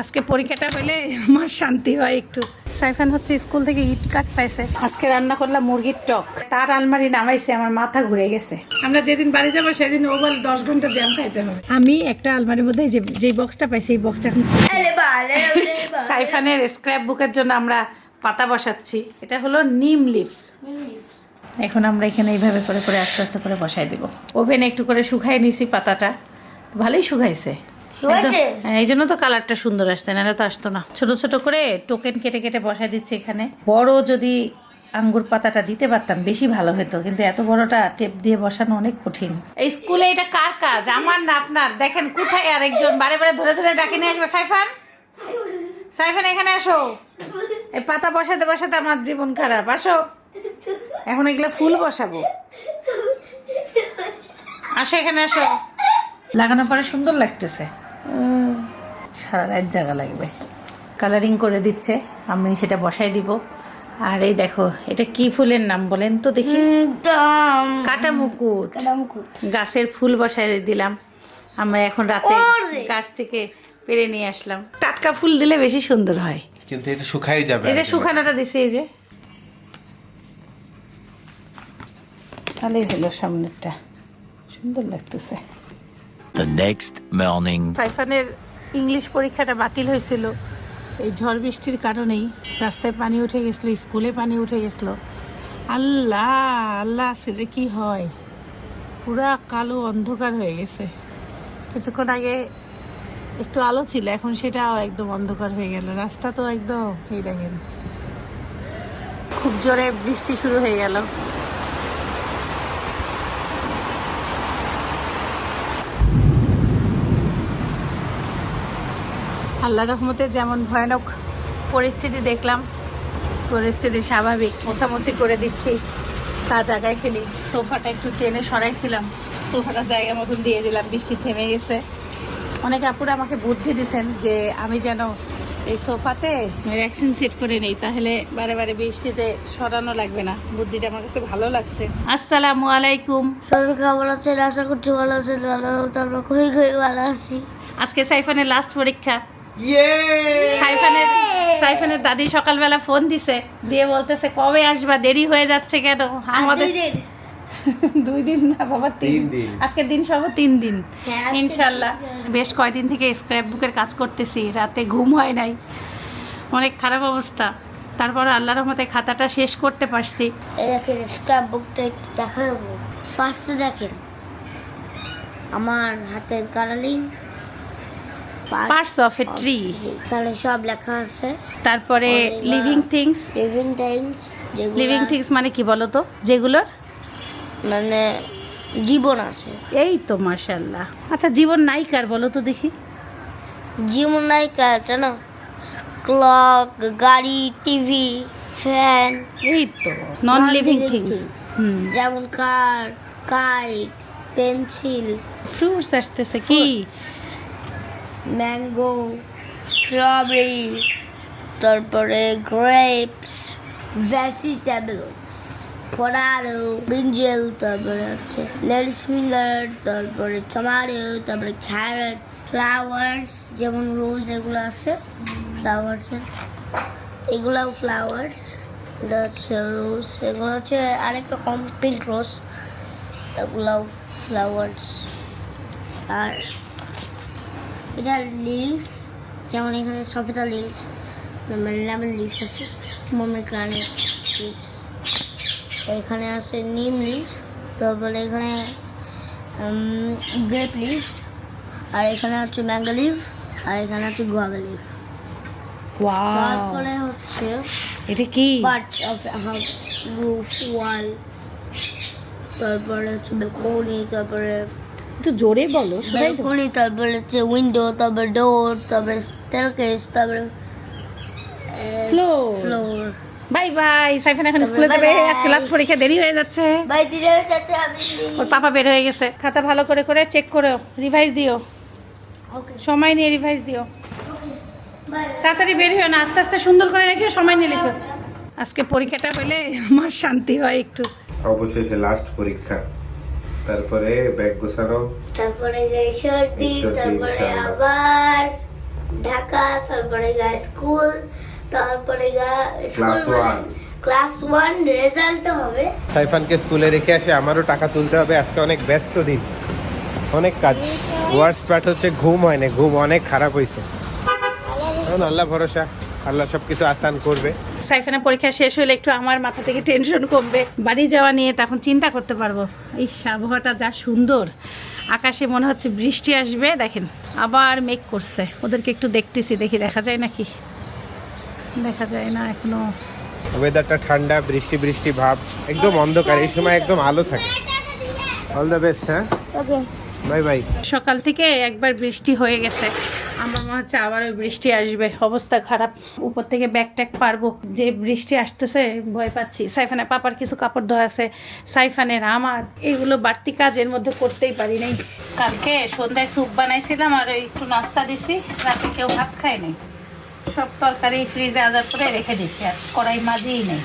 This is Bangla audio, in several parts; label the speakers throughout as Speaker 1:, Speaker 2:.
Speaker 1: আজকে পরীক্ষাটা হলে আমার শান্তি হয় একটু। সাইফান হচ্ছে স্কুল থেকে ইট কাট পাইছে। আজকে রান্না করলাম মুরগির টক। তার আলমারি নামাইছে, আমার মাথা ঘুরে গেছে। আমরা যেদিন বাড়ি যাব সেদিন ও বলে দশ ঘণ্টা জ্যাম খাইতে হবে। আমি একটা আলমারির মধ্যে যে যে বক্সটা পাইছি, এই বক্সটা এখন সাইফানের স্ক্র্যাপ বুকের জন্য আমরা পাতা বসাচ্ছি। এটা হলো নিম লিভস এখন আমরা এখানে এইভাবে করে করে আস্তে আস্তে করে বসাই দেব। ওভেনে একটু করে শুকাই নিছি পাতাটা। ভালোই শুকাইছে। এই জন্য তো কালারটা সুন্দর আসছে নাহলে তো আসতো না। ছোট ছোট করে টোকেন কেটে কেটে বসাই দিচ্ছি এখানে। বড় যদি আঙ্গুর পাতাটা দিতে পারতাম বেশি ভালো হতো কিন্তু এত বড়টা টেপ দিয়ে বসানো অনেক কঠিন। এই স্কুলে এটা কার কাজ? আমার না আপনার? দেখেন কোথায় আরেকজন বারে বারে ধরে ধরে ডাকে নিয়ে আসবে। সাইফান? সাইফান এখানে আসো। এই পাতা বসাতে বসাতে আমার জীবন খারাপ। আসো। এখন এগুলো ফুল বসাবো। আসো এখানে আসো। লাগানোর পরে সুন্দর লাগতেছে। সারা রাত জায়গা লাগবে। কালারিং করে দিচ্ছে আমি সেটা বসাই দিব। আর এই দেখো এটা কি ফুলের নাম বলেন তো দেখি। কাটা মুকুট। গাছের ফুল বসাই দিলাম। আমরা এখন রাতে গাছ থেকে পেরে নিয়ে আসলাম। টাটকা ফুল দিলে বেশি সুন্দর হয়।
Speaker 2: কিন্তু এটা শুকাই যাবে
Speaker 1: এই যে শুকানোটা দিছে এই যে। ভালোই হলো সামনেরটা। সুন্দর লাগতেছে।
Speaker 3: The next morning.
Speaker 1: সাইফানের ইংলিশ পরীক্ষাটা বাতিল হয়েছিল। এই ঝড় বৃষ্টির কারণেই রাস্তায় পানি উঠে গেছিল, স্কুলে পানি উঠে গেছিল। আল্লাহ আল্লাহ আছে যে কি হয়। পুরা কালো অন্ধকার হয়ে গেছে। কিছুক্ষণ আগে একটু আলো ছিল, এখন সেটাও একদম অন্ধকার হয়ে গেল। রাস্তা তো একদম, এই দেখেন, খুব জোরে বৃষ্টি শুরু হয়ে গেল। আল্লাহ রহমতে যেমন ভয়ানক পরিস্থিতি দেখলাম পরিস্থিতি স্বাভাবিক মোছামুছি করে দিচ্ছি। তা জায়গায় ফেলি। সোফাটা একটু টেনে সরাইছিলাম। সোফাটা জায়গা মতন দিয়ে দিলাম বৃষ্টি থেমে গেছে। অনেক আপুরা আমাকে বুদ্ধি দিছেন যে আমি যেন এই সোফাতে ভ্যাকসিন সেট করে নেই তাহলে বারে বারে বৃষ্টিতে সরানো লাগবে না। বুদ্ধিটা আমার কাছে ভালো লাগছে। আসসালামু আলাইকুম।
Speaker 4: সবাই কেমন আছেন? আশা করছি ভালো আছেন ভালো খুবই খুবই ভালো আছি।
Speaker 1: আজকে সাইফানের লাস্ট পরীক্ষা। সাইফানের সাইফানের দাদি সকালবেলা ফোন দিছে দিয়ে বলতেছে কবে আসবা? দেরি হয়ে যাচ্ছে কেন? আমাদের দুই দিন না বাবা তিন
Speaker 2: দিন।
Speaker 1: আজকের দিন সহ তিন দিন।
Speaker 4: হ্যাঁ,
Speaker 1: ইনশাল্লাহ। বেশ কয়দিন থেকে স্ক্র্যাপ বুকের কাজ করতেছি রাতে ঘুম হয় নাই। অনেক খারাপ অবস্থা। তারপর আল্লাহর রহমতে খাতাটা শেষ করতে পারছি।
Speaker 4: দেখেন স্ক্র্যাপ বুকটা একটু দেখাবো। ফার্স্টে দেখেন আমার হাতের colouring
Speaker 1: parts of a tree
Speaker 4: তাহলে সব লেখা আছে।
Speaker 1: তারপরে. Living things
Speaker 4: living times
Speaker 1: living things মানে কি বলো তো? যেগুলোর?
Speaker 4: মানে জীবন আছে।
Speaker 1: এই তো মাশাল্লাহ আচ্ছা জীবন নায়িকার বলো তো দেখি।
Speaker 4: জীবন নায়িকা আছে না ক্লক গাড়ি টিভি ফ্যান
Speaker 1: এই তো নন লিভিং থিংস হুম।
Speaker 4: যেমন কার কাইট পেন্সিল
Speaker 1: ফ্রুটস আসতেছে কি?
Speaker 4: ম্যাঙ্গো স্ট্রবেরি তারপরে গ্রেপস ভেজিটেবলস পটাটো ব্রিঞ্জেল তারপরে হচ্ছে লেডিস ফিঙ্গার তারপরে টমাটো তারপরে ক্যারেট ফ্লাওয়ার্স যেমন রোজ এগুলো আছে ফ্লাওয়ার্সের এগুলাও ফ্লাওয়ার্স এটা হচ্ছে রোজ এগুলো হচ্ছে আরেকটা কম পিঙ্ক রোজ এগুলাও ফ্লাওয়ার্স আর এটা লিভস যেমন এখানে সফেদা লিভস লেমন লিভস আছে মমের গ্রানের লিভস এখানে আছে নিম লিভস তারপরে এখানে গ্রেপ লিভস আর এখানে হচ্ছে ম্যাঙ্গো লিভ আর এখানে হচ্ছে গোয়াগা লিভ তারপরে হচ্ছে
Speaker 1: এটা কি?
Speaker 4: Part of house roof wall তারপরে হচ্ছে বেলকনি তারপরে
Speaker 1: একটু জোরে বলো
Speaker 4: ব্যালকনি তারপরে হচ্ছে উইন্ডো তারপরে ডোর তারপরে স্টেয়ারকেস তারপরে
Speaker 1: Floor.
Speaker 4: Floor
Speaker 1: bye bye Saifan এখন স্কুলে যাবে. আজকে লাস্ট পরীক্ষা দেরি হয়ে যাচ্ছে।
Speaker 4: ভাই দিলে যাচ্ছে আমি
Speaker 1: ওর পাপা বের হয়ে গেছে। খাতা ভালো করে করে চেক করো রিভাইজ দিও।
Speaker 4: ওকে
Speaker 1: সময় নিয়ে রিভাইজ দিও। তাড়াতাড়ি বের হয়েও না আস্তে আস্তে সুন্দর করে রেখে সময় নিয়ে লিখো। আজকে পরীক্ষাটা হলে আমার শান্তি হয় একটু।
Speaker 2: অবশেষে লাস্ট পরীক্ষা। তারপরে ব্যাগ গোছানো।
Speaker 4: তারপরে যে সর্দি তারপরে আবার ঢাকা তারপরে গা স্কুল তারপরে
Speaker 2: one.
Speaker 4: ক্লাস ওয়ান রেজাল্ট হবে।
Speaker 2: সাইফানকে স্কুলে রেখে আসে আমারও টাকা তুলতে হবে আজকে অনেক ব্যস্ত দিন। অনেক কাজ। ওয়ার্স্ট পার্ট হচ্ছে ঘুম হয় না ঘুম অনেক খারাপ হয়েছে এখন আল্লাহ ভরসা আল্লাহ সব কিছু আসান করবে।
Speaker 1: সাইফানের পরীক্ষা শেষ হলে একটু আমার মাথা থেকে টেনশন কমবে। বাড়ি যাওয়া নিয়ে তখন চিন্তা করতে পারব। এই আবহাওয়াটা যা সুন্দর। আকাশে মনে হচ্ছে বৃষ্টি আসবে দেখেন আবার মেঘ করছে। ওদেরকে একটু দেখতেছি দেখি দেখা যায় নাকি? দেখা যায় না এখনও।
Speaker 2: ওয়েদারটা ঠান্ডা বৃষ্টি বৃষ্টি ভাব একদম অন্ধকার। এই সময় একদম আলো থাকে। অল দ্য বেস্ট হ্যাঁ?
Speaker 4: ওকে
Speaker 2: বাই বাই
Speaker 1: সকাল থেকে একবার বৃষ্টি হয়ে গেছে। আমার মনে হচ্ছে আবারও বৃষ্টি আসবে। অবস্থা খারাপ। উপর থেকে ব্যাগ ট্যাগ পারব। যে বৃষ্টি আসতেছে, ভয় পাচ্ছি। সাইফানের পাপার কিছু কাপড় ধোয়া আছে। সাইফানের আমার। এইগুলো বাড়তি কাজের মধ্যে করতেই পারি নাই। কালকে সন্ধ্যায় স্যুপ বানাইছিলাম আর একটু নাস্তা দিছি। রাতে কেউ ভাত খায় নাই। সব তরকারি ফ্রিজে আদার করে রেখে দিচ্ছি আর কড়াই মাঝেই নেই।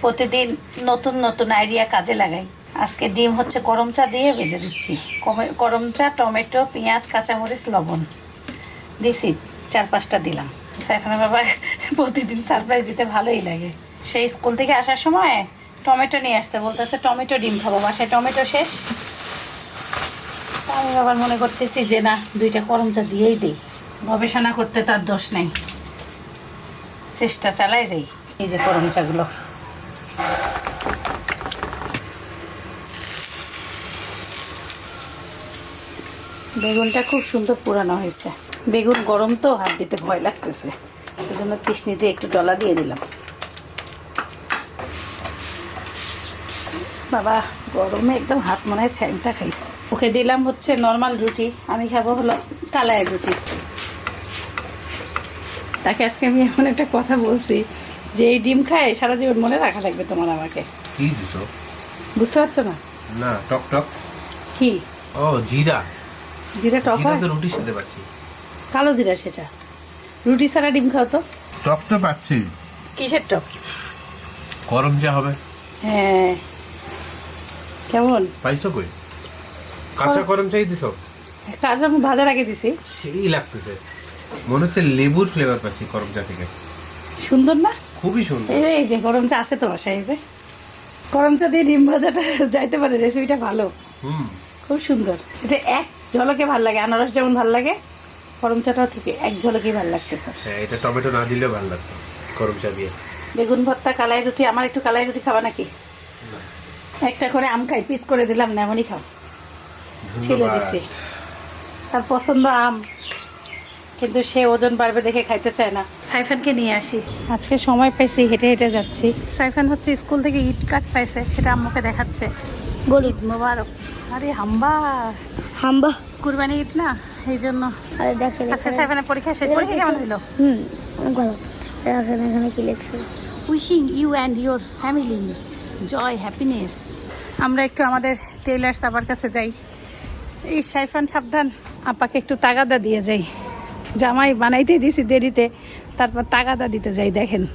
Speaker 1: প্রতিদিন নতুন নতুন আইডিয়া কাজে লাগাই। আজকে ডিম হচ্ছে করম চা দিয়ে ভেজে দিচ্ছি। গরম চা, টমেটো, পেঁয়াজ, কাঁচামরিচ, লবণ। দিছি, চার পাঁচটা দিলাম। সাইফানা বাবা প্রতিদিন সারপ্রাইজ দিতে ভালোই লাগে। সেই স্কুল থেকে আসার সময় টমেটো নিয়ে আসতে বলতেছে, টমেটো ডিম খাব, বাসায় টমেটো শেষ? আমি আবার মনে করতেছি যে, না, দুইটা করম চা দিয়েই দিই। গবেষণা করতে তার দোষ নেই। চেষ্টা চালাই যাই, এই যে গরম চাগুলো। বেগুনটা খুব সুন্দর পুরানো হয়েছে। বেগুন গরম তো হাত দিতে ভয় লাগতেছে। এই জন্য দিয়ে একটু ডলা দিয়ে দিলাম। বাবা গরমে একদম হাত মনে হয় ছ্যাংটা খাই। ওকে দিলাম হচ্ছে নর্মাল রুটি আমি খাব হলো কালায় রুটি। তাকে আজকে আমি এমন একটা কথা বলছি যে এই ডিম খায় সারা জীবন মনে রাখা লাগবে তোমার আমাকে।
Speaker 2: কি দিছো?
Speaker 1: বুঝতে পারছ না?
Speaker 2: না টক টক।
Speaker 1: কি?
Speaker 2: ও জিরা।
Speaker 1: জিরা টক হয়?
Speaker 2: রুটির সাথে পাচ্ছি।
Speaker 1: কালো জিরা সেটা। রুটি ছাড়া ডিম খাও তো।
Speaker 2: টক তো পাচ্ছি।
Speaker 1: কিসের টক?
Speaker 2: গরম যা হবে।
Speaker 1: হ্যাঁ। কেমন?
Speaker 2: পাইছো কই? কাঁচা গরম। চাই দিছো?
Speaker 1: কাজ আমি ভাজার আগে দিছি।
Speaker 2: সেই লাগতেছে। মনে হচ্ছে লেবুর ফ্লেভার পাচ্ছি গরম চা থেকে।
Speaker 1: সুন্দর না?
Speaker 2: খুবই সুন্দর।
Speaker 1: এই যে এই যে গরম চা আছে তো বাসায় এই যে। গরম চা দিয়ে ডিম ভাজাটা যাইতে পারে রেসিপিটা ভালো।
Speaker 2: হুম।
Speaker 1: খুব সুন্দর। এটা এক ঝলকে ভালো লাগে আনারস যেমন ভালো লাগে গরম চাটাও থেকে এক ঝলকেই ভালো লাগতেছে।
Speaker 2: হ্যাঁ এটা টমেটো না দিলেও ভালো লাগতো গরম চা দিয়ে।
Speaker 1: বেগুন ভর্তা কালাই রুটি আমার একটু কালাই রুটি খাবা নাকি? একটা করে আম খাই পিস করে দিলাম না এমনই খাও। ছিলে। দিছি। তার পছন্দ আম কিন্তু সে ওজন বাড়বে দেখে খাইতে চায় না। সাইফানকে নিয়ে আসি। আজকে সময় পাইছি হেঁটে হেঁটে যাচ্ছি। সাইফান হচ্ছে স্কুল থেকে ইট কাট পাইছে সেটা আম্মুকে দেখাচ্ছে।
Speaker 4: বলি
Speaker 1: মোবারক। আরে হাম্বা।
Speaker 4: হাম্বা।
Speaker 1: কুরবানি ঈদ না? এই জন্য
Speaker 4: আরে দেখেন
Speaker 1: আজকে
Speaker 4: এখানে-
Speaker 1: পরীক্ষা শেষ। পরীক্ষা কেমন হলো
Speaker 4: হুম অনেক ভালো দেখেন এখানে কি লিখছে?
Speaker 1: Wishing you and your family joy happiness আমরা একটু আমাদের টেইলার সাবার কাছে যাই। এই সাইফান সাবধান। আপাকে একটু তাগাদা দিয়ে যাই। জামাই বানাইতে দিছি দেরিতে তারপর তাগাদা দিতে যাই দেখেন।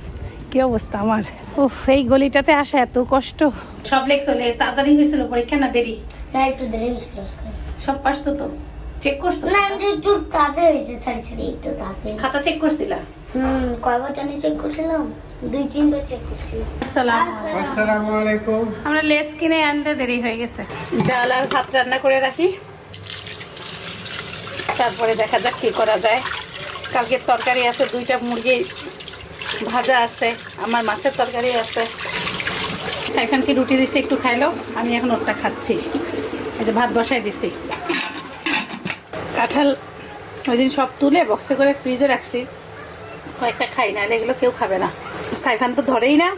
Speaker 1: কি অবস্থা আমার। উফ এই গলিটাতে আসা এত কষ্ট। সব লেখ চলে তাড়াতাড়ি হয়েছিল পরীক্ষা না দেরি?
Speaker 4: না একটু দেরি হয়েছিল
Speaker 1: সব পাস তো? তো চেক করছ?
Speaker 4: না একটু একটু তাড়াতাড়ি হয়েছে সারি সারি একটু তাড়াতাড়ি
Speaker 1: খাতা চেক করছিলা?
Speaker 4: হুম কয়বার জানি চেক করছিলাম? দুই তিনবার চেক করছি।
Speaker 1: আসসালামু
Speaker 2: আলাইকুম।
Speaker 1: আমরা লেস কিনে আনতে দেরি হয়ে গেছে। ডাল আর ভাত রান্না করে রাখি। তারপরে দেখা যাক কি করা যায়। কালকের তরকারি আছে দুইটা মুরগি ভাজা আছে আমার মাছের তরকারি আছে। সাইফানকে রুটি দিছি একটু খাইলো আমি এখন ওরটা খাচ্ছি। এই যে ভাত বসাই দিছি। কাঁঠাল ওই দিন সব তুলে বক্সে করে ফ্রিজে রাখছি। কয়েকটা খাই না এগুলো কেউ খাবে না। সাইফান তো ধরেই না,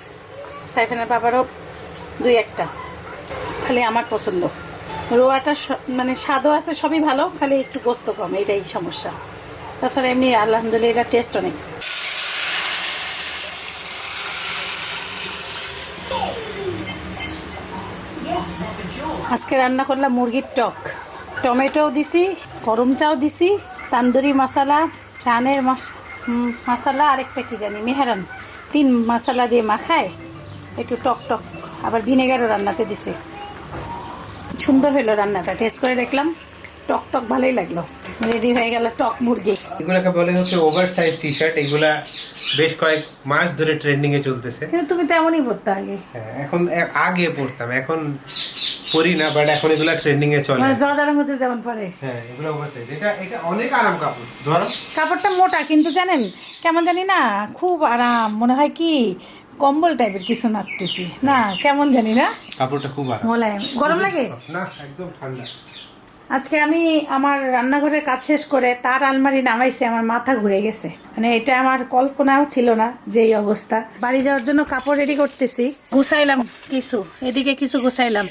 Speaker 1: সাইফানের বাবারও দুই একটা। খালি আমার পছন্দ। রোয়াটা মানে স্বাদও আছে, সবই ভালো, খালি একটু গোস্ত কম, এটাই সমস্যা। তাছাড়া এমনি আলহামদুলিল্লাহ এটা টেস্ট অনেক। আজকে রান্না করলাম মুরগির টক। টমেটোও দিছি, গরম চাও দিছি, তান্দুরি মশলা, চানের মশলা আরেকটা কি জানি, মেহরান। তিন মশলা দিয়ে মাখায়, একটু টক টক, আবার ভিনেগারও রান্নাতে দিছি। সুন্দর হলো রান্নাটা টেস্ট করে দেখলাম। টক টক ভালোই লাগল। রেডি হয়ে গেল টক মুরগি।
Speaker 2: এগুলোকে বলে হচ্ছে ওভার সাইজ টি শার্ট এগুলা বেশ কয়েক মাস ধরে ট্রেন্ডিং এ চলতেছে।
Speaker 1: কিন্তু তুমি তেমনই পড়তে আগে।
Speaker 2: হ্যাঁ এখন আগে পড়তাম এখন পরি না বাট এখন এগুলা ট্রেন্ডিং এ চলে।
Speaker 1: মানে জর্জারের মধ্যে যেমন পরে।
Speaker 2: হ্যাঁ এগুলো ওভার সাইজ এটা এটা অনেক আরাম কাপড়। ধরো।
Speaker 1: কাপড়টা মোটা কিন্তু জানেন কেমন জানি না খুব আরাম। মনে হয় কি কম্বল টাইপের কিছু নাড়তেছি। না কেমন জানি না।
Speaker 2: কাপড়টা খুব আরাম।
Speaker 1: মোলায়েম। গরম লাগে?
Speaker 2: না একদম ঠান্ডা।
Speaker 1: আজকে আমি আমার রান্নাঘরের কাজ শেষ করে তার আলমারি নামাইছে আমার মাথা ঘুরে গেছে। মানে এটা আমার কল্পনাও ছিল না যে এই অবস্থা। বাড়ি যাওয়ার জন্য কাপড় রেডি করতেছি। গুছাইলাম কিছু। এদিকে কিছু গুছাইলাম।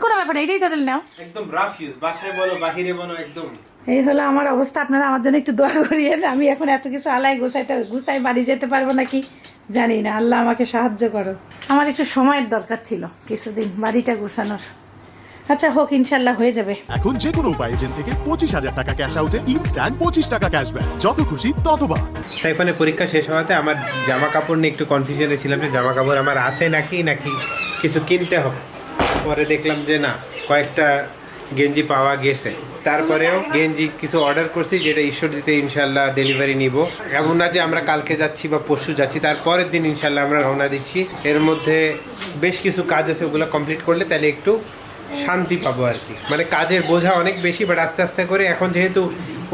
Speaker 1: কোনো ব্যাপার না, এটাই তাদের নাও।
Speaker 2: একদম রাফ ইউজ বাসায় বলো বাহিরে বলো একদম।
Speaker 1: এই হলো আমার অবস্থা আপনারা আমার জন্য একটু দোয়া করিয়েন। আমি এখন এত কিছু আলাই গুছাইতে গুছাই বাড়ি যেতে পারব নাকি? জানি না আল্লাহ আমাকে সাহায্য করো আমার একটু সময়ের দরকার ছিল কিছুদিন বাড়িটা গুছানোর। আচ্ছা হোক ইনশাল্লাহ হয়ে যাবে।
Speaker 5: এখন যে কোনো উপায় এজেন্ট থেকে পঁচিশ হাজার টাকা ক্যাশ আউটে ইনস্ট্যান্ট পঁচিশ টাকা ক্যাশব্যাক যত খুশি ততবার
Speaker 2: সাইফানের পরীক্ষা শেষ হওয়াতে আমার জামা কাপড় নিয়ে একটু কনফিউশনে ছিলাম যে জামা কাপড় আমার আছে নাকি নাকি কিছু কিনতে হবে। পরে দেখলাম যে না কয়েকটা গেঞ্জি পাওয়া গেছে। তারপরেও গেঞ্জি কিছু অর্ডার করছি যেটা ঈশ্বর দিতে ইনশাল্লাহ ডেলিভারি নিব। এমন না যে আমরা কালকে যাচ্ছি বা পরশু যাচ্ছি তারপরের দিন ইনশাল্লাহ আমরা রওনা দিচ্ছি। এর মধ্যে বেশ কিছু কাজ আছে ওগুলো কমপ্লিট করলে তাহলে একটু শান্তি পাবো আর কি। মানে কাজের বোঝা অনেক বেশি বাট আস্তে আস্তে করে এখন যেহেতু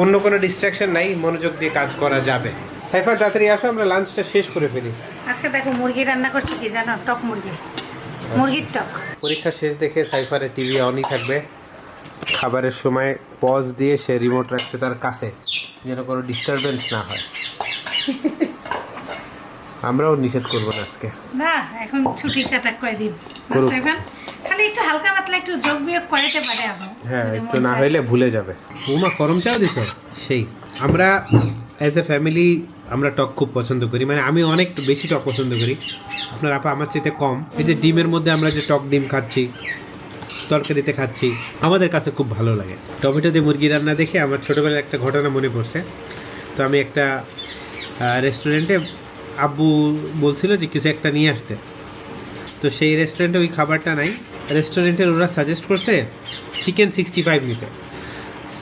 Speaker 2: অন্য কোনো ডিস্ট্রাকশন নাই মনোযোগ দিয়ে কাজ করা যাবে। সাইফা তাড়াতাড়ি আসো আমরা লাঞ্চটা শেষ করে ফেলি।
Speaker 1: আজকে দেখো মুরগি রান্না করছি কি জানো? টক মুরগি। মুরগির টক।
Speaker 2: পরীক্ষা শেষ দেখে সাইফারের টিভি অনই থাকবে। খাবারের সময় পজ দিয়ে সে রিমোট রাখছে তার কাছে যেন কোনো ডিস্টারবেন্স না হয়। আমরাও নিষেধ করব না আজকে।
Speaker 1: না এখন ছুটি কাটা কয়দিন।
Speaker 2: করুক।
Speaker 1: খালি একটু হালকা পাতলা একটু যোগ বিয়োগ করাতে পারে এখন
Speaker 2: হ্যাঁ একটু না। হইলে ভুলে যাবে। উমা গরম চাও দিছে? সেই। আমরা অ্যাজ এ ফ্যামিলি আমরা টক খুব পছন্দ করি। মানে আমি অনেক বেশি টক পছন্দ করি। আপনার আপা আমার চাইতে কম। এই যে ডিমের মধ্যে আমরা যে টক ডিম খাচ্ছি তরকারিতে খাচ্ছি আমাদের কাছে খুব ভালো লাগে। টমেটো দিয়ে মুরগি রান্না দেখে আমার ছোটোবেলার একটা ঘটনা মনে পড়ছে। তো আমি একটা রেস্টুরেন্টে আব্বু বলছিল যে কিছু একটা নিয়ে আসতে। তো সেই রেস্টুরেন্টে ওই খাবারটা নাই। রেস্টুরেন্টের ওরা সাজেস্ট করছে চিকেন সিক্সটি ফাইভ নিতে।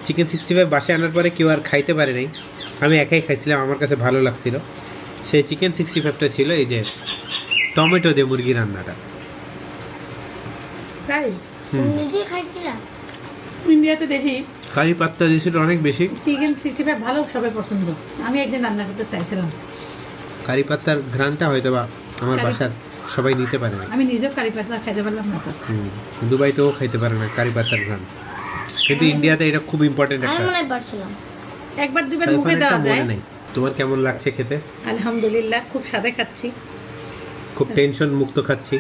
Speaker 2: চিকেন সিক্সটি ফাইভ বাসায় আনার পরে কেউ আর খাইতে পারে নাই। আমি একাই খাইছিলাম আমার কাছে ভালো লাগছিল। সেই চিকেন সিক্সটি ফাইভটা ছিল এই যে টমেটো দিয়ে মুরগি রান্নাটা।
Speaker 1: তাই?
Speaker 4: খাইছিলাম।
Speaker 1: ইন্ডিয়াতে দেখি
Speaker 2: কারি পাত্তা দিয়েছিল অনেক বেশি।
Speaker 1: চিকেন সিক্সটি ফাইভ ভালো সবাই পছন্দ। আমি একদিন রান্না করতে চাইছিলাম।
Speaker 2: কারি পাত্তার ঘ্রানটা হয়তো বা আমার বাসার সবাই নিতে পারে। না
Speaker 1: আমি নিজেও কারি পাতলা খাইতে পারলাম না তো।
Speaker 2: দুবাইতেও খাইতে পারে না কারি পাত্তার ঘ্রান কিন্তু ইন্ডিয়াতে এটা খুব ইম্পর্টেন্ট
Speaker 4: আমি
Speaker 2: একটা
Speaker 4: মনে হয় পারছিলাম
Speaker 1: একবার দুবার মুখে দেওয়া যায়।
Speaker 2: তোমার কেমন লাগছে খেতে?
Speaker 1: আলহামদুলিল্লাহ খুব সাদে খাচ্ছি।
Speaker 2: খুব টেনশন মুক্ত খাচ্ছি।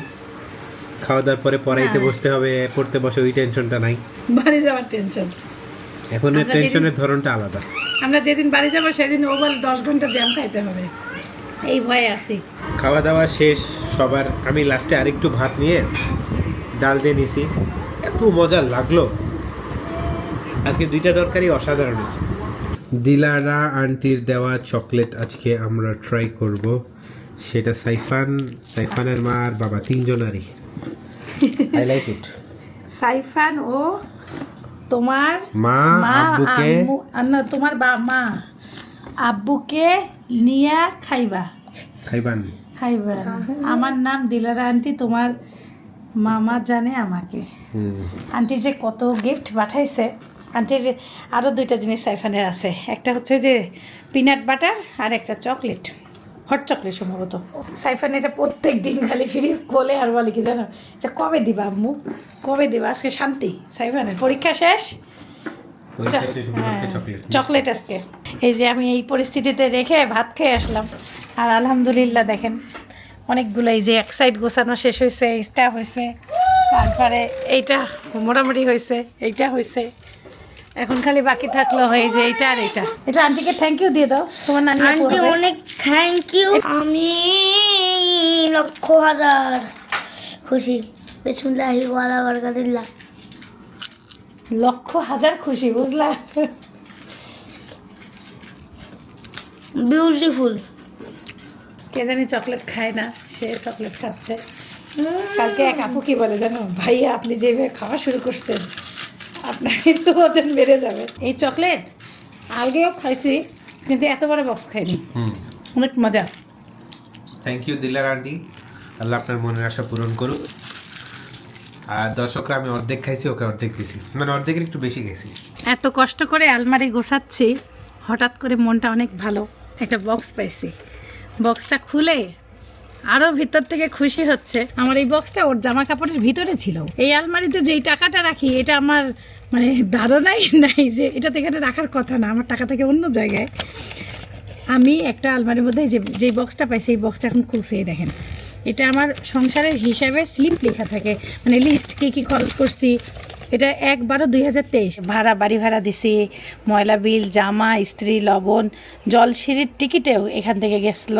Speaker 2: খাওয়া দাওয়ার পরে পড়াইতে
Speaker 1: হ্যাঁ।
Speaker 2: বসতে হবে পড়তে বসে ওই টেনশনটা নাই।
Speaker 1: বাড়ি যাওয়ার টেনশন
Speaker 2: এখন টেনশনের ধরনটা আলাদা।
Speaker 1: আমরা যেদিন বাড়ি যাব সেদিন ও বল দশ ঘণ্টা জ্যাম খাইতে হবে। এই ভয়ে আছি।
Speaker 2: খাওয়া দাওয়া শেষ। সবার। আমি লাস্টে আরেকটু ভাত নিয়ে ডাল দিয়ে নিছি। এত মজা লাগল। আজকে দুইটা তরকারি অসাধারণ হয়েছে। দিলারা আন্টির দেওয়া চকলেট আজকে আমরা ট্রাই করব। সেটা সাইফান সাইফানের মা আর বাবা তিনজনারই। আই লাইক ইট
Speaker 1: সাইফান ও তোমার
Speaker 2: মা আব্বুকে
Speaker 1: আর না তোমার বা মা। আব্বুকে নিয়া খাইবা।
Speaker 2: খাইবান।
Speaker 1: খাইবা আমার নাম দিলারা আন্টি তোমার মামা জানে আমাকে। আন্টি যে কত গিফট পাঠাইছে আন্টির আরও দুইটা জিনিস সাইফানের আছে। একটা হচ্ছে যে পিনাট বাটার আর একটা চকলেট হট চকলেট সম্ভবত। সাইফান এটা প্রত্যেক দিন খালি ফ্রিজ খোলে আর বলে কি জানো এটা কবে দিবা আম্মু? কবে দিবা? আজকে শান্তি। সাইফানের পরীক্ষা শেষ?
Speaker 2: চকলেট
Speaker 1: চকলেট আজকে। এই যে আমি এই পরিস্থিতিতে রেখে ভাত খেয়ে আসলাম। আর আলহামদুলিল্লাহ দেখেন অনেকগুলো এই যে এক সাইড গোছানো শেষ হয়েছে এইটা হয়েছে তারপরে এইটা মোটামুটি হয়েছে এইটা হয়েছে। এখন খালি বাকি থাকল হয়ে যে এইটা আর এইটা। এটা আন্টিকে থ্যাংক ইউ দিয়ে দাও তোমার নানি
Speaker 4: আন্টি অনেক থ্যাংক ইউ আমি লক্ষ হাজার খুশি। বিসমুল্লাহি ওয়ালা বারাকাতুল্লাহ।
Speaker 1: লক্ষ হাজার খুশি বুঝলা?
Speaker 4: বিউটিফুল
Speaker 1: কে জানি চকলেট খায় না সে চকলেট খাচ্ছে। কালকে এক আপু কি বলে জানো? ভাইয়া আপনি যেভাবে খাওয়া শুরু করছেন আপনার কিন্তু ওজন বেড়ে যাবে। এই চকলেট আগেও খাইছি কিন্তু এত বড় বক্স খাইনি।
Speaker 2: হুম।
Speaker 1: অনেক মজা।
Speaker 2: Thank you Dilar aunty. আল্লাহ আপনার মনের আশা পূরণ করুক। আর দর্শকরা আমি অর্ধেক খাইছি ওকে অর্ধেক দিছি। মানে অর্ধেকের একটু বেশি গেছি
Speaker 1: এত কষ্ট করে আলমারি গোছাচ্ছি হঠাৎ করে মনটা অনেক ভালো একটা বক্স পাইছি। বক্সটা খুলে আরও ভিতর থেকে খুশি হচ্ছে। আমার এই বক্সটা ওর জামা কাপড়ের ভিতরে ছিল। এই আলমারিতে যেই টাকাটা রাখি, এটা আমার মানে ধারণাই নাই যে এটা তো এখানে রাখার কথা না, আমার টাকা থেকে অন্য জায়গায়। আমি একটা আলমারির মধ্যে যে, যেই বক্সটা পাই, সেই বক্সটা এখন খুলছে দেখেন। এটা আমার সংসারের হিসাবে স্লিপ লেখা থাকে। মানে লিস্ট কী কী খরচ করছি এটা এক বারো দুই হাজার তেইশ। ভাড়া, বাড়ি ভাড়া দিছি, ময়লা বিল, জামা স্ত্রী লবণ জল সিঁড়ির টিকিটেও এখান থেকে গেছিল।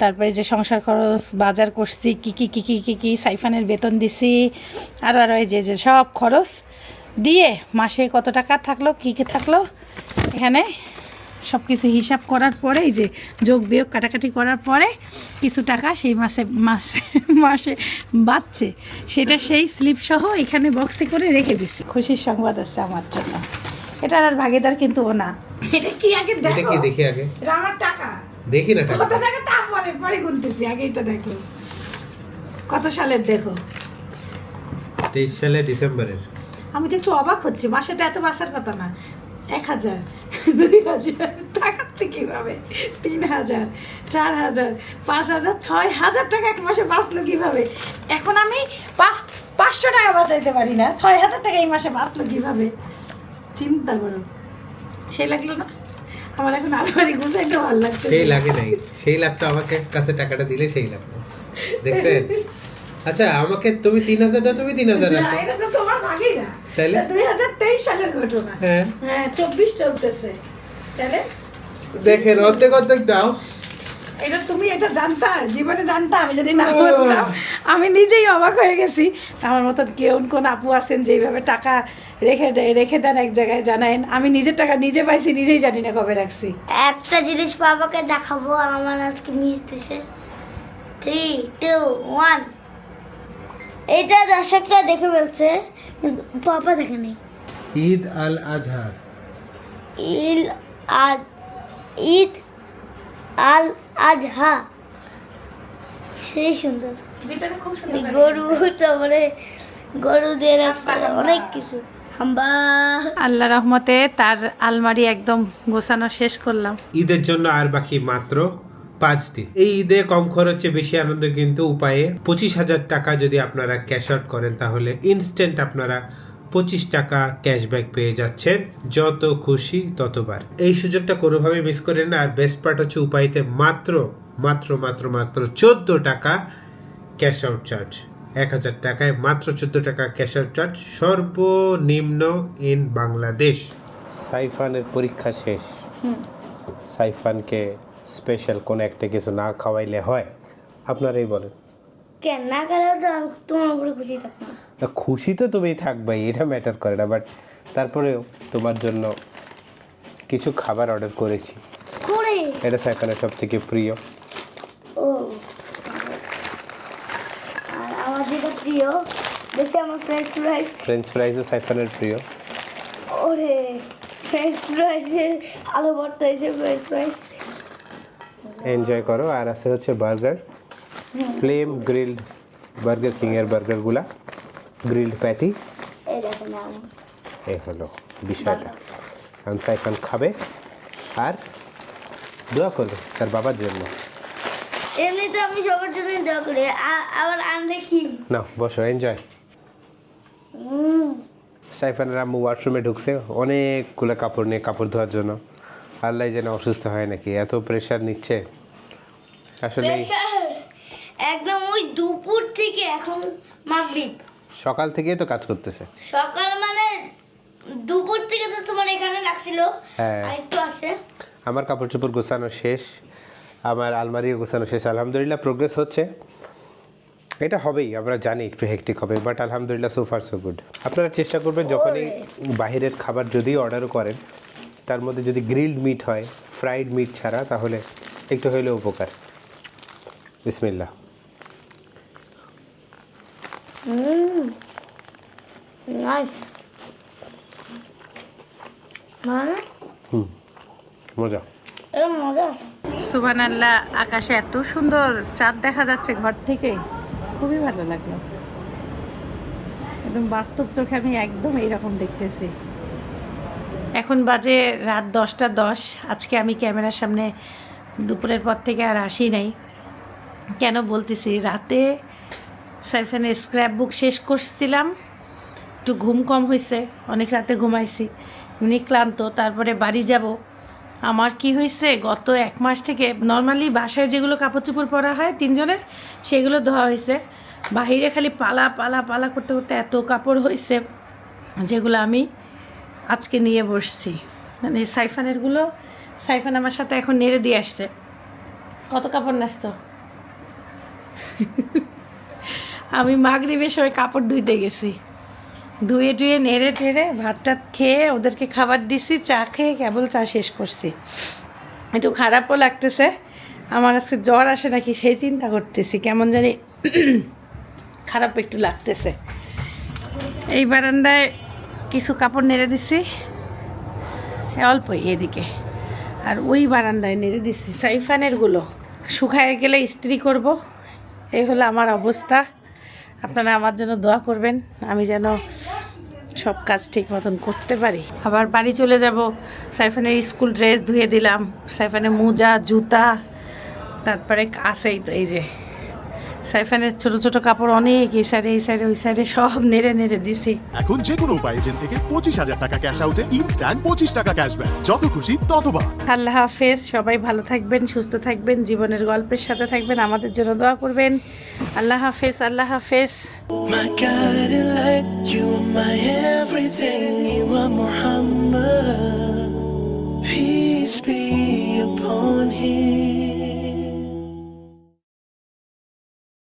Speaker 1: তারপরে যে সংসার খরচ, বাজার করছি, কী কী কী কী কী কী সাইফানের বেতন দিছি আরও আরও যে যে সব খরচ দিয়ে মাসে কত টাকা থাকল, কী কী থাকল এখানে? সব কিছু হিসাব করার পরে এই যে যোগ বিয়োগ কাটাকাটি করার পরে কিছু টাকা সেই মাসে মাসে মাসে বাঁচছে। সেটা সেই স্লিপ সহ এখানে বক্সে করে রেখে দিছি। খুশির সংবাদ আছে আমার জন্য। এটার আর ভাগিদার কিন্তু ও না। এটা কি আগে
Speaker 2: এটা
Speaker 1: দেখো?
Speaker 2: কি দেখি আগে?
Speaker 1: এটা আমার টাকা।
Speaker 2: দেখি না টাকা
Speaker 1: কত টাকা? তা পরে গুনতেছি। আগে এটা দেখো। কত সালের দেখো?
Speaker 2: তেইশ সালে ডিসেম্বরের।
Speaker 1: আমি তো একটু অবাক হচ্ছি। মাসে তো এত বাসার কথা না। এক হাজার দুই হাজার টাকাচ্ছে কীভাবে? তিন হাজার চার হাজার পাঁচ হাজার ছয় হাজার টাকা এক মাসে বাঁচলো কীভাবে? এখন আমি পাঁচ পাঁচশো টাকা বাঁচাইতে পারি না ছয় হাজার টাকা এই মাসে বাঁচলো কীভাবে? চিন্তা করো। সে লাগল না? আমার এখন আলমারি গুছাইতে ভালো লাগছে
Speaker 2: সেই লাগে নাই। সেই লাগতো আমাকে কাছে টাকাটা দিলে সেই লাগতো। দেখছেন? আচ্ছা আমাকে তুমি তিন হাজার দাও তুমি তিন হাজার
Speaker 1: না, এটা তো তোমার ভাগই না।
Speaker 2: তাইলে?
Speaker 1: দুই হাজার তেইশ সালের ঘটনা।
Speaker 2: হ্যাঁ।
Speaker 1: হ্যাঁ চব্বিশ চলতেছে। তাহলে
Speaker 2: দেখেন অর্ধেক অর্ধেক দাও।
Speaker 1: এটা তুমি এটা জানতা জীবনে জানতা আমি যদি না বলতাম আমি নিজেই অবাক হয়ে গেছি। আমার মতন কেউ কোন আপু আছেন যেইভাবে টাকা রেখে দেয় রেখে দেন এক জায়গায় জানায়েন। আমি নিজের টাকা নিজে পাইছি নিজেই জানি না কবে রাখছি।
Speaker 4: একটা জিনিস বাবাকে দেখাবো আমার আজকে মিস দিছে। থ্রি টু ওয়ান এইটা দর্শকরা দেখে ফেলছে কিন্তু বাবা দেখে নেই।
Speaker 2: ঈদ আল আজহা।
Speaker 4: ঈদ আজ ঈদ আল আজহা। সেই সুন্দর। গরু তারপরে গরুদের একটা অনেক কিছু। হাম্বা।
Speaker 1: আল্লাহ রহমতে তার আলমারি একদম গোছানো শেষ করলাম।
Speaker 2: ঈদের জন্য আর বাকি মাত্র পাঁচ দিন। এই ঈদে কম খরচে বেশি আনন্দ কিন্তু উপায়ে পঁচিশ হাজার টাকা যদি আপনারা ক্যাশ আউট করেন তাহলে ইনস্ট্যান্ট আপনারা পঁচিশ টাকা ক্যাশব্যাক পেয়ে যাচ্ছেন। যত খুশি ততবার। এই সুযোগটা কোনোভাবে মিস করেন না। আর বেস্ট পার্ট হচ্ছে উপায়তে মাত্র মাত্র মাত্র মাত্র চোদ্দ টাকা ক্যাশ আউট চার্জ এক হাজার টাকায় মাত্র চোদ্দ টাকা ক্যাশ আউট চার্জ সর্বনিম্ন ইন বাংলাদেশ। সাইফানের পরীক্ষা শেষ। সাইফানকে স্পেশাল কোনো একটা কিছু না খাওয়াইলে হয়? আপনারাই বলেন।
Speaker 4: কেন না গেলে তো আমি তোমার উপরে খুশি থাকতাম
Speaker 2: না, খুশি তো তুমি থাকবাই এটা ম্যাটার করে না বাট তারপরেও তোমার জন্য কিছু খাবার অর্ডার করেছি।
Speaker 4: করে?
Speaker 2: এটা সাইফানের সব থেকে প্রিয়।
Speaker 4: ও আর আমার যেটা প্রিয় বেশি আমার ফ্রেঞ্চ ফ্রাইস
Speaker 2: ফ্রেঞ্চ ফ্রাইজও সাইফানের প্রিয়।
Speaker 4: ওরে ফ্রেঞ্চ ফ্রাইসের আলু ভর্তা হয়েছে ফ্রেঞ্চ ফ্রাইস
Speaker 2: এনজয় করো। আর আছে হচ্ছে বার্গার ফ্লেম গ্রিলড বার্গার কিংয়ের বার্গারগুলা গ্রিলড প্যাটি
Speaker 4: এই
Speaker 2: হলো বিষয়টা। কারণ সাইফান খাবে। আর দোয়া করবে তার বাবার জন্য।
Speaker 4: এমনিতে আমি সবার জন্যই দেওয়া করি। আবার আনলে কি?
Speaker 2: না বসো এনজয় সাইফানের আম্মু ওয়াশরুমে ঢুকছে অনেকগুলো কাপড় নিয়ে কাপড় ধোয়ার জন্য। আল্লাহ যেন অসুস্থ হয় নাকি? এত প্রেশার নিচ্ছে। আসলে
Speaker 4: একদম ওই দুপুর থেকে এখন মাগরিব।
Speaker 2: সকাল থেকেই তো কাজ করতেছে।
Speaker 4: সকাল মানে দুপুর থেকে তো তোমার এখানে লাগছিল।
Speaker 2: হ্যাঁ।
Speaker 4: একটু আছে।
Speaker 2: আমার কাপড় চোপড় গোছানো শেষ আমার আলমারিও গোছানো শেষ। আলহামদুলিল্লাহ প্রোগ্রেস হচ্ছে। এটা হবেই আমরা জানি একটু হেকটিক হবে বাট আলহামদুলিল্লাহ সো ফার সো গুড আপনারা চেষ্টা করবেন যখনই বাইরের খাবার যদি অর্ডারও করেন তার মধ্যে যদি গ্রিলড মিট হয় ফ্রাইড মিট ছাড়া তাহলে একটু হইলেও উপকার। বিসমিল্লা মজা।
Speaker 1: সুবান আল্লাহ আকাশে এত সুন্দর চাঁদ দেখা যাচ্ছে ঘর থেকে। খুবই ভালো লাগল। একদম বাস্তব চোখে আমি একদম এইরকম দেখতেছি। এখন বাজে রাত দশটা দশ। আজকে আমি ক্যামেরার সামনে দুপুরের পর থেকে আর আসি নাই। কেন বলতেছি? রাতে সাইফানের স্ক্র্যাপ বুক শেষ করছিলাম। একটু ঘুম কম হয়েছে অনেক রাতে ঘুমাইছি। এমনি ক্লান্ত, তারপরে বাড়ি যাব। আমার কি হয়েছে গত এক মাস থেকে নর্মালি বাসায় যেগুলো কাপড় চোপড় পরা হয় তিনজনের, সেগুলো ধোয়া হয়েছে বাহিরে খালি পালা পালা পালা করতে করতে এত কাপড় হয়েছে যেগুলো আমি আজকে নিয়ে বসছি। মানে সাইফানেরগুলো, সাইফান আমার সাথে এখন নেড়ে দিয়ে আসছে। কত কাপড় নাচতো? আমি মাগরিবের সময় কাপড় ধুইতে গেছি। ধুয়ে টুয়ে নেড়ে টেড়ে ভাত টাত খেয়ে ওদেরকে খাবার দিছি, চা খেয়ে কেবল চা শেষ করছি। একটু খারাপও লাগতেছে। আমার আজকে জ্বর আসে নাকি সেই চিন্তা করতেছি, কেমন জানি খারাপ একটু লাগতেছে। এই বারান্দায় কিছু কাপড় নেড়ে দিছি অল্পই এদিকে। আর ওই বারান্দায় নেড়ে দিছি সাইফানেরগুলো শুকায় গেলে ইস্ত্রি করব। এই হলো আমার অবস্থা। আপনারা আমার জন্য দোয়া করবেন, আমি যেন সব কাজ ঠিক মতন করতে পারি। আবার বাড়ি চলে যাব, সাইফানের স্কুল ড্রেস ধুয়ে দিলাম, সাইফানের মোজা, জুতা, তারপরে আসেই তো, এই যে। সাইফানের ছোট ছোট কাপড় অনেক এই সাইডে এই সাইডে ওই সাইডে সব নেড়ে নেড়ে দিছি।
Speaker 5: এখন যে কোনো উপায় এজেন্ট থেকে পঁচিশ হাজার টাকা ক্যাশ আউটে ইনস্ট্যান্ট পঁচিশ টাকা ক্যাশব্যাক যত খুশি ততবার
Speaker 1: আল্লাহ হাফেজ সবাই ভালো থাকবেন সুস্থ থাকবেন জীবনের গল্পের সাথে থাকবেন আমাদের জন্য দোয়া করবেন। আল্লাহ হাফেজ আল্লাহ হাফেজ।
Speaker 6: My guiding light, you are my everything, you are Muhammad. Peace be upon him.